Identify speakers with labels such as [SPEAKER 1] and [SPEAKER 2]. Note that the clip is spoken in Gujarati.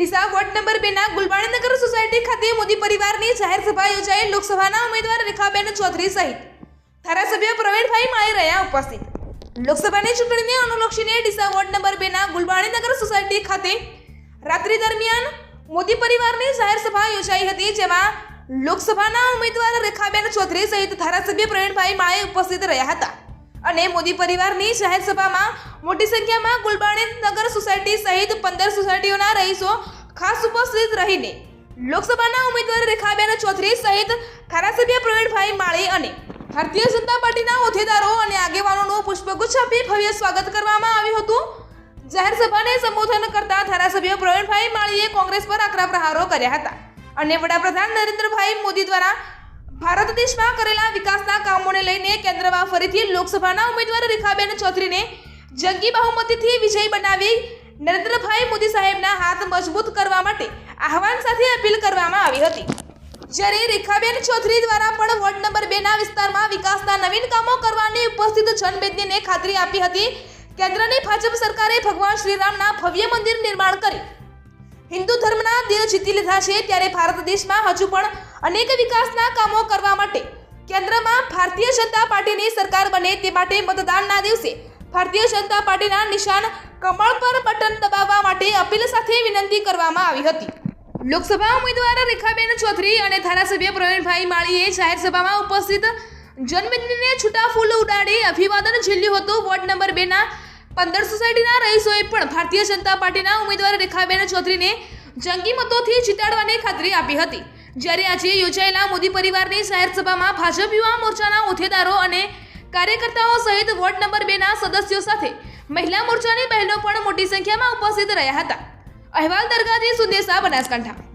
[SPEAKER 1] નંબર બેના ગુલબાણીનગર સોસાયટી ખાતે મોદી પરિવારની જાહેર સભા યોજાઈ. લોકસભાના ઉમેદવાર રેખાબેન ચૌધરી સહિત ધારાસભ્ય પ્રવીણભાઈ માય રહ્યા ઉપસ્થિત. લોકસભાની ચૂંટણીને અનુલક્ષીને ડીસા વોર્ડ નંબર બેના ગુલબાણીનગર સોસાયટી ખાતે રાત્રિ દરમિયાન મોદી પરિવારની જાહેર સભા યોજાઈ હતી, જેમાં લોકસભાના ઉમેદવાર રેખાબેન ચૌધરી સહિત ધારાસભ્ય પ્રવીણભાઈ માળે ઉપસ્થિત રહ્યા હતા. અને મોદી પરિવારની જાહેર સભામાં મોટી સંખ્યામાં ગુલબાણી નગર સોસાયટી સહિત પંદર સોસાયટીઓના રહીશો ખાસ ઉપસ્થિત રહીને લોકસભાના ઉમેદવાર રેખાબેન ચૌધરી સહિત ધારાસભ્ય પ્રવીણભાઈ માળી અને ભારતીય જનતા પાર્ટીના હોદ્દેદારો અને આગેવાનોનું પુષ્પગુચ્છ આપી ભવ્ય સ્વાગત કરવામાં આવ્યું હતું. જાહેર સભાને સંબોધન કરતા ધારાસભ્ય પ્રવીણભાઈ માળીએ કોંગ્રેસ પર આકરા પ્રહારો કર્યા હતા અને વડાપ્રધાન નરેન્દ્રભાઈ મોદી દ્વારા ભારત દેશમાં કરેલા વિકાસના કામોને લઈને કેન્દ્રમાં ફરીથી લોકસભાના ઉમેદવાર રેખાબેન ચૌધરીને જંગી બહુમતીથી વિજય બનાવી નરેન્દ્રભાઈ મોદી સાહેબના હાથ મજબૂત કરવા માટે આહવાન સાથે અપીલ કરવામાં આવી હતી. જ્યારે રેખાબેન ચૌધરી દ્વારા પણ વોર્ડ નંબર બે ના વિસ્તારમાં વિકાસના નવીન કામો કરવાની ઉપસ્થિત જનમેદનીને ખાતરી આપી હતી. કેન્દ્રની ભાજપ સરકારે ભગવાન શ્રીરામના ભવ્ય મંદિર નિર્માણ કરી હિન્દુ ધર્મના દિલ જીતી લીધા છે ત્યારે ભારત દેશમાં હજુ પણ અનેક વિકાસના કામો કરવા માટે કેન્દ્રમાં ભારતીય જનતા પાર્ટીની સરકાર બને તે માટે મતદાનના દિવસે ભારતીય જનતા પાર્ટીના નિશાન કમળ પર બટન દબાવવા માટે અપીલ સાથે વિનંતી કરવામાં આવી હતી. લોકસભા ઉમેદવાર રેખાબેન ચૌધરી અને ધારાસભ્ય પ્રવીણભાઈ માળીએ જાહેરસભામાં ઉપસ્થિત જનમેદનીને છૂટા ફૂલ ઉડાડી અભિવાદન ઝીલ્યું હતું. વોર્ડ નંબર બેના પંદર સોસાયટીના રહીશોએ પણ ભારતીય જનતા પાર્ટીના ઉમેદવાર રેખાબેન ચૌધરીને જંગી મતોથી જીતાડવાની ખાતરી આપી હતી. જ્યારે આજે યોજાયેલા મોદી પરિવારની જાહેરસભામાં ભાજપ યુવા મોરચાના હોદ્દેદારો અને કાર્યકર્તાઓ સહિત વોર્ડ નંબર બેના સદસ્યો સાથે મહિલા મોરચાની બહેનો પણ મોટી સંખ્યામાં ઉપસ્થિત રહ્યા હતા. અહેવાલ દરગાહથી સુદેશા બનાસકાંઠા.